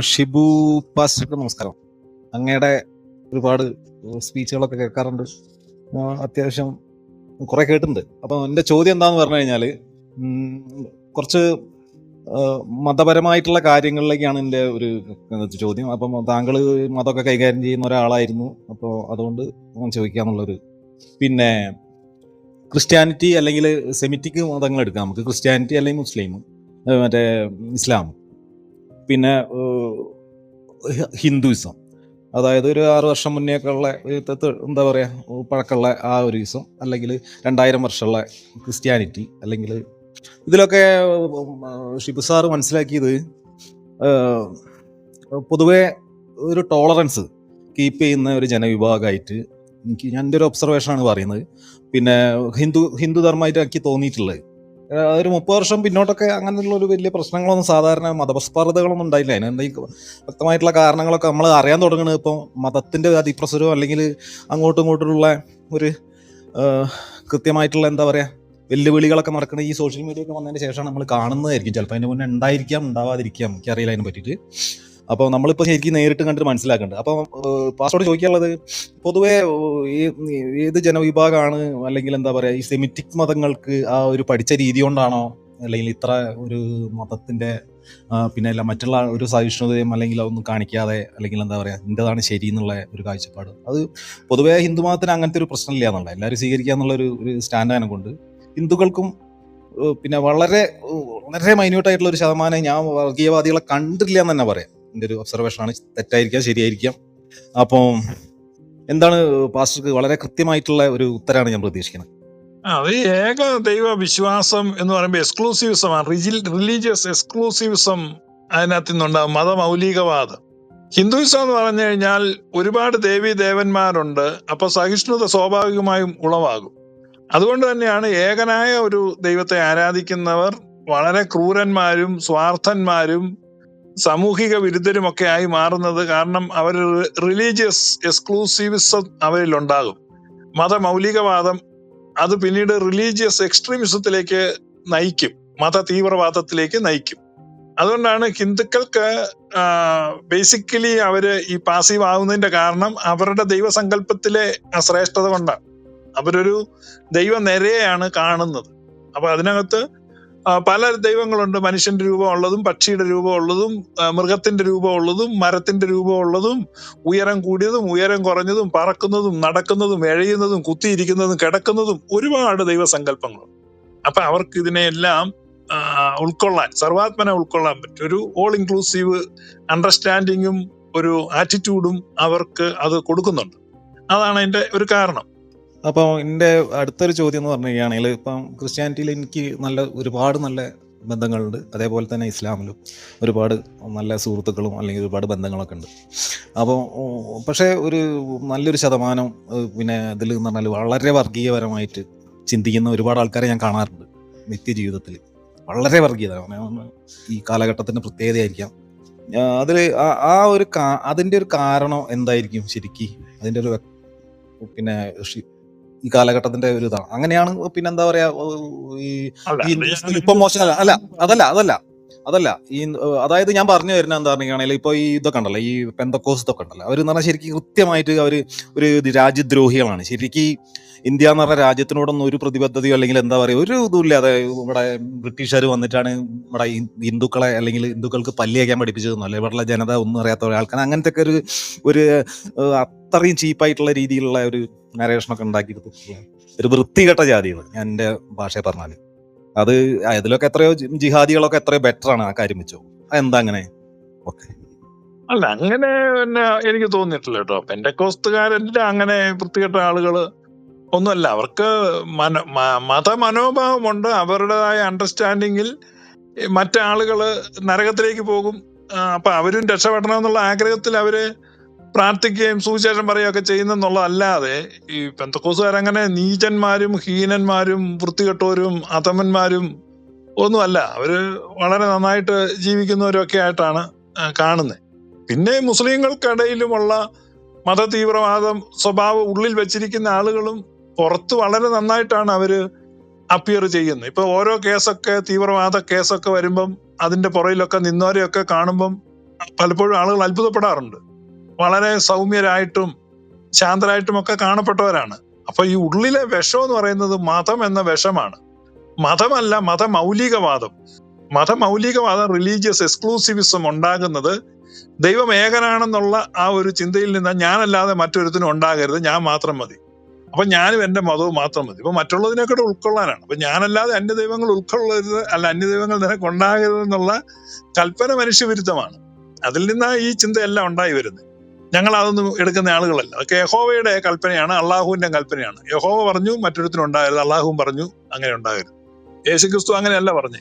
ഷിബു പാസ്റ്റർക്ക് നമസ്കാരം. അങ്ങയുടെ ഒരുപാട് സ്പീച്ചുകളൊക്കെ കേൾക്കാറുണ്ട്. അത്യാവശ്യം കുറെ കേട്ടിട്ടുണ്ട്. അപ്പം എന്റെ ചോദ്യം എന്താന്ന് പറഞ്ഞു കഴിഞ്ഞാൽ കുറച്ച് മതപരമായിട്ടുള്ള കാര്യങ്ങളിലേക്കാണ് എന്റെ ഒരു ചോദ്യം. അപ്പം താങ്കൾ മതമൊക്കെ കൈകാര്യം ചെയ്യുന്ന ഒരാളായിരുന്നു. അപ്പോൾ അതുകൊണ്ട് ഞാൻ ചോദിക്കാന്നുള്ളൊരു പിന്നെ ക്രിസ്ത്യാനിറ്റി അല്ലെങ്കിൽ സെമിറ്റിക് മതങ്ങൾ എടുക്കാം. നമുക്ക് ക്രിസ്ത്യാനിറ്റി അല്ലെങ്കിൽ മുസ്ലിം മറ്റേ ഇസ്ലാം. പിന്നെ ഹിന്ദുയിസം. അതായത് ഒരു ആറ് വർഷം മുന്നേക്കുള്ള എന്താ പറയുക പഴക്കമുള്ള ആ ഒരു ഇസം അല്ലെങ്കിൽ രണ്ടായിരം വർഷമുള്ള ക്രിസ്ത്യാനിറ്റി. അല്ലെങ്കിൽ ഇതിലൊക്കെ ഷിബു സാറ് മനസ്സിലാക്കിയത് പൊതുവേ ഒരു ടോളറൻസ് കീപ്പ് ചെയ്യുന്ന ഒരു ജനവിഭാഗമായിട്ട് എനിക്ക് എന്റെ ഒരു ഒബ്സർവേഷനാണ് പറയുന്നത്. പിന്നെ ഹിന്ദു ഹിന്ദു ധർമ്മമായിട്ട് എനിക്ക് തോന്നിയിട്ടുള്ളത്. ഒരു മുപ്പത് വർഷം പിന്നോട്ടൊക്കെ അങ്ങനെയുള്ള ഒരു വലിയ പ്രശ്നങ്ങളൊന്നും സാധാരണ മതസ്പർദ്ധകളൊന്നും ഉണ്ടായില്ല. അതിന് എന്തെങ്കിലും വ്യക്തമായിട്ടുള്ള കാരണങ്ങളൊക്കെ നമ്മൾ അറിയാൻ തുടങ്ങുന്നത് ഇപ്പോൾ മതത്തിന്റെ അതിപ്രസരവും അല്ലെങ്കിൽ അങ്ങോട്ടും ഇങ്ങോട്ടുള്ള ഒരു കൃത്യമായിട്ടുള്ള എന്താ പറയുക വെല്ലുവിളികളൊക്കെ നടക്കുന്നത് ഈ സോഷ്യൽ മീഡിയ ഒക്കെ വന്നതിന് ശേഷമാണ് നമ്മൾ കാണുന്നതായിരിക്കും. ചിലപ്പോൾ അതിന് മുന്നേ ഉണ്ടായിരിക്കാം ഉണ്ടാവാതിരിക്കാം. എനിക്കറിയില്ല അതിനെ പറ്റിയിട്ട്. അപ്പോൾ നമ്മളിപ്പോൾ ശരിക്കും നേരിട്ട് കണ്ടിട്ട് മനസ്സിലാക്കുന്നുണ്ട് അപ്പോൾ പാസ്റ്റോട് ചോദിക്കാനുള്ളത് പൊതുവേ ഏത് ജനവിഭാഗമാണ് അല്ലെങ്കിൽ എന്താ പറയുക ഈ സെമിറ്റിക് മതങ്ങൾക്ക് ആ ഒരു പഠിച്ച രീതി കൊണ്ടാണോ? അല്ലെങ്കിൽ ഇത്ര ഒരു മതത്തിന്റെ ആ, പിന്നെ അല്ല മറ്റുള്ള ഒരു സഹിഷ്ണുതയും അല്ലെങ്കിൽ അതൊന്നും കാണിക്കാതെ അല്ലെങ്കിൽ എന്താ പറയുക ഇന്റേതാണ് ശരി എന്നുള്ള ഒരു കാഴ്ചപ്പാട്. അത് പൊതുവേ ഹിന്ദു മതത്തിന് അങ്ങനത്തെ ഒരു പ്രശ്നമില്ല എന്നുള്ള എല്ലാവരും സ്വീകരിക്കുക എന്നുള്ള ഒരു ഒരു സ്റ്റാൻഡ് കൊണ്ട് ഹിന്ദുക്കൾക്കും പിന്നെ വളരെ വളരെ മൈന്യൂട്ടായിട്ടുള്ള ഒരു ശതമാനം ഞാൻ വർഗീയവാദികളെ കണ്ടില്ല എന്ന് തന്നെ പറയാം. എന്റെ ഒരു ഒബ്സർവേഷനാണ് തെറ്റായിരിക്കാം ശരിയായിരിക്കാം. അപ്പം എന്താണ് പാസ്റ്റർക്ക് വളരെ കൃത്യമായിട്ടുള്ള ഒരു ഉത്തരമാണ് ഞാൻ പ്രതീക്ഷിക്കുന്നത്. അത് ഏക ദൈവ വിശ്വാസം എന്ന് പറയുമ്പോൾ എക്സ്ക്ലൂസീവിസമാണ് റിലീജിയസ് എക്സ്ക്ലൂസീവിസം അതിനകത്ത് നിന്നുണ്ടാകും മതമൗലികവാദം. ഹിന്ദുയിസം എന്ന് പറഞ്ഞു കഴിഞ്ഞാൽ ഒരുപാട് ദേവി ദേവന്മാരുണ്ട്. അപ്പൊ സഹിഷ്ണുത സ്വാഭാവികമായും ഉളവാകും. അതുകൊണ്ട് തന്നെയാണ് ഏകനായ ഒരു ദൈവത്തെ ആരാധിക്കുന്നവർ വളരെ ക്രൂരന്മാരും സ്വാർത്ഥന്മാരും സാമൂഹിക വിരുദ്ധരുമൊക്കെ ആയി മാറുന്നത് കാരണം അവർ റിലീജിയസ് എക്സ്ക്ലൂസീവിസം അവരിൽ ഉണ്ടാകും മതമൗലികവാദം അത് പിന്നീട് റിലീജിയസ് എക്സ്ട്രീമിസത്തിലേക്ക് നയിക്കും. മത തീവ്രവാദത്തിലേക്ക് നയിക്കും. അതുകൊണ്ടാണ് ഹിന്ദുക്കൾക്ക് ബേസിക്കലി അവർ ഈ പാസീവ് ആവുന്നതിന്റെ കാരണം അവരുടെ ദൈവസങ്കല്പത്തിലെ അശ്രേഷ്ഠത കൊണ്ടാണ്. അവരൊരു ദൈവ നിരയാണ് കാണുന്നത്. അപ്പൊ അതിനകത്ത് പല ദൈവങ്ങളുണ്ട്. മനുഷ്യന്റെ രൂപമുള്ളതും പക്ഷിയുടെ രൂപമുള്ളതും മൃഗത്തിന്റെ രൂപമുള്ളതും മരത്തിന്റെ രൂപമുള്ളതും ഉയരം കൂടിയതും ഉയരം കുറഞ്ഞതും പറക്കുന്നതും നടക്കുന്നതും എഴയുന്നതും കുത്തിയിരിക്കുന്നതും കിടക്കുന്നതും ഒരുപാട് ദൈവസങ്കല്പങ്ങളുണ്ട്. അപ്പൊ അവർക്ക് ഇതിനെയെല്ലാം ഉൾക്കൊള്ളാൻ സർവാത്മനെ ഉൾക്കൊള്ളാൻ പറ്റും. ഒരു ഓൾ ഇൻക്ലൂസീവ് അണ്ടർസ്റ്റാൻഡിങ്ങും ഒരു ആറ്റിറ്റ്യൂഡും അവർക്ക് അത് കൊടുക്കുന്നുണ്ട്. അതാണ് അതിന്റെ ഒരു കാരണം. അപ്പോൾ എന്റെ അടുത്തൊരു ചോദ്യം എന്ന് പറഞ്ഞു കഴിഞ്ഞാണെങ്കിൽ ഇപ്പം ക്രിസ്ത്യാനിറ്റിയിൽ എനിക്ക് നല്ല ഒരുപാട് നല്ല ബന്ധങ്ങളുണ്ട്. അതേപോലെ തന്നെ ഇസ്ലാമിലും ഒരുപാട് നല്ല സുഹൃത്തുക്കളും അല്ലെങ്കിൽ ഒരുപാട് ബന്ധങ്ങളൊക്കെ ഉണ്ട്. അപ്പോൾ പക്ഷേ ഒരു നല്ലൊരു ശതമാനം പിന്നെ ഇതിൽ എന്ന് പറഞ്ഞാൽ വളരെ വർഗീയപരമായിട്ട് ചിന്തിക്കുന്ന ഒരുപാട് ആൾക്കാരെ ഞാൻ കാണാറുണ്ട് നിത്യജീവിതത്തിൽ. വളരെ വർഗീയത ഈ കാലഘട്ടത്തിന്റെ പ്രത്യേകതയായിരിക്കാം. അതിൽ ആ ഒരു അതിന്റെ ഒരു കാരണം എന്തായിരിക്കും ശരിക്കും? അതിന്റെ ഒരു പിന്നെ ഈ കാലഘട്ടത്തിന്റെ ഒരു ഇതാണ്. അങ്ങനെയാണ് പിന്നെന്താ പറയാ ഈ ഇപ്പം മോശം അല്ല അതല്ല അതല്ല. അതല്ല ഈ അതായത് ഞാൻ പറഞ്ഞു വരുന്ന എന്താ പറയുകയാണെങ്കിൽ ഇപ്പൊ ഈ ഇതൊക്കെ ഉണ്ടല്ലോ ഈ പെന്തക്കോസ് ഇതൊക്കെ ഉണ്ടല്ലോ. അവർ എന്ന് പറഞ്ഞാൽ ശരിക്കും കൃത്യമായിട്ട് അവർ ഒരു രാജ്യദ്രോഹികളാണ്. ശരിക്കും ഇന്ത്യ എന്ന് പറഞ്ഞ രാജ്യത്തിനോടൊന്നും ഒരു പ്രതിബദ്ധതയോ അല്ലെങ്കിൽ എന്താ പറയുക ഒരു ഇതുമില്ല അതെ ഇവിടെ ബ്രിട്ടീഷുകാർ വന്നിട്ടാണ് ഇവിടെ ഹിന്ദുക്കളെ അല്ലെങ്കിൽ ഹിന്ദുക്കൾക്ക് പല്ലിയേക്കാൻ പഠിപ്പിച്ചതെന്നോ അല്ലെങ്കിൽ ഇവിടെയുള്ള ജനത ഒന്നും അറിയാത്ത ഒരാൾക്കാണ്. അങ്ങനത്തെ ഒക്കെ ഒരു ഒരു അത്രയും ചീപ്പായിട്ടുള്ള രീതിയിലുള്ള ഒരു നരേഷനൊക്കെ ഉണ്ടാക്കിയെടുത്തിട്ടുള്ള ഒരു വൃത്തികെട്ട ജാതികൾ ഞാൻ എന്റെ ഭാഷയെ പറഞ്ഞാൽ അത് അതിലൊക്കെ എത്രയോ ജിഹാദികളൊക്കെ എത്രയോ ബെറ്റർ ആണ് ആ കാര്യം വെച്ചോ. എന്താ അങ്ങനെ? അല്ല അങ്ങനെ പിന്നെ എനിക്ക് തോന്നിയിട്ടില്ല കേട്ടോ. പെൻഡക്കോസ്തുകാരന്റെ അങ്ങനെ വൃത്തികെട്ട ആളുകൾ ഒന്നുമല്ല. അവർക്ക് മന മ- മതമനോഭാവമുണ്ട്. അവരുടേതായ അണ്ടർസ്റ്റാൻഡിങ്ങിൽ മറ്റാളുകൾ നരകത്തിലേക്ക് പോകും. അപ്പൊ അവരും രക്ഷപ്പെടണം എന്നുള്ള ആഗ്രഹത്തിൽ അവർ പ്രാർത്ഥിക്കുകയും സുവിശേഷം പറയുകയൊക്കെ ചെയ്യുന്നെന്നുള്ളതല്ലാതെ ഈ പെന്തക്കോസുകാരങ്ങനെ നീചന്മാരും ഹീനന്മാരും വൃത്തികെട്ടവരും അധമന്മാരും ഒന്നുമല്ല. അവർ വളരെ നന്നായിട്ട് ജീവിക്കുന്നവരൊക്കെ ആയിട്ടാണ് കാണുന്നത് പിന്നെ മുസ്ലിങ്ങൾക്കിടയിലുമുള്ള മത തീവ്രവാദം സ്വഭാവം ഉള്ളിൽ വെച്ചിരിക്കുന്ന ആളുകളും പുറത്ത് വളരെ നന്നായിട്ടാണ് അവർ അപ്പിയർ ചെയ്യുന്നത് ഇപ്പൊ ഓരോ കേസൊക്കെ തീവ്രവാദ കേസൊക്കെ വരുമ്പം അതിന്റെ പുറയിലൊക്കെ നിന്നവരെയൊക്കെ കാണുമ്പം പലപ്പോഴും ആളുകൾ അത്ഭുതപ്പെടാറുണ്ട്. വളരെ സൗമ്യരായിട്ടും ശാന്തരായിട്ടും ഒക്കെ കാണപ്പെട്ടവരാണ്. അപ്പൊ ഈ ഉള്ളിലെ വിഷം എന്ന് പറയുന്നത് മതം എന്ന വിഷമാണ്. മതമല്ല മതമൗലികവാദം. മതമൗലികവാദം റിലീജിയസ് എക്സ്ക്ലൂസിവിസം ഉണ്ടാകുന്നത് ദൈവം ഏകനാണെന്നുള്ള ആ ഒരു ചിന്തയിൽ നിന്ന് ഞാനല്ലാതെ മറ്റൊരുത്തിനും ഉണ്ടാകരുത്. ഞാൻ മാത്രം മതി. അപ്പൊ ഞാനും എന്റെ മതവും മാത്രം മതി. ഇപ്പൊ മറ്റുള്ളതിനെക്കൂടെ ഉൾക്കൊള്ളാനാണ്. അപ്പൊ ഞാനല്ലാതെ അന്യ ദൈവങ്ങൾ ഉൾക്കൊള്ളരുത് അല്ല അന്യ ദൈവങ്ങൾ നിനക്ക് ഉണ്ടാകരുത് എന്നുള്ള കൽപ്പന മനുഷ്യവിരുദ്ധമാണ്. അതിൽ നിന്നാണ് ഈ ചിന്തയെല്ലാം ഉണ്ടായി വരുന്നത്. ഞങ്ങൾ അതൊന്നും എടുക്കുന്ന ആളുകളല്ല. അതൊക്കെ യഹോവയുടെ കൽപ്പനയാണ് അള്ളാഹുവിന്റെ കൽപ്പനയാണ്. യഹോവ പറഞ്ഞു മറ്റൊരുത്തിനുണ്ടായത് അള്ളാഹുവും പറഞ്ഞു അങ്ങനെ ഉണ്ടാകരുത്. യേശുക്രിസ്തു അങ്ങനെയല്ല പറഞ്ഞു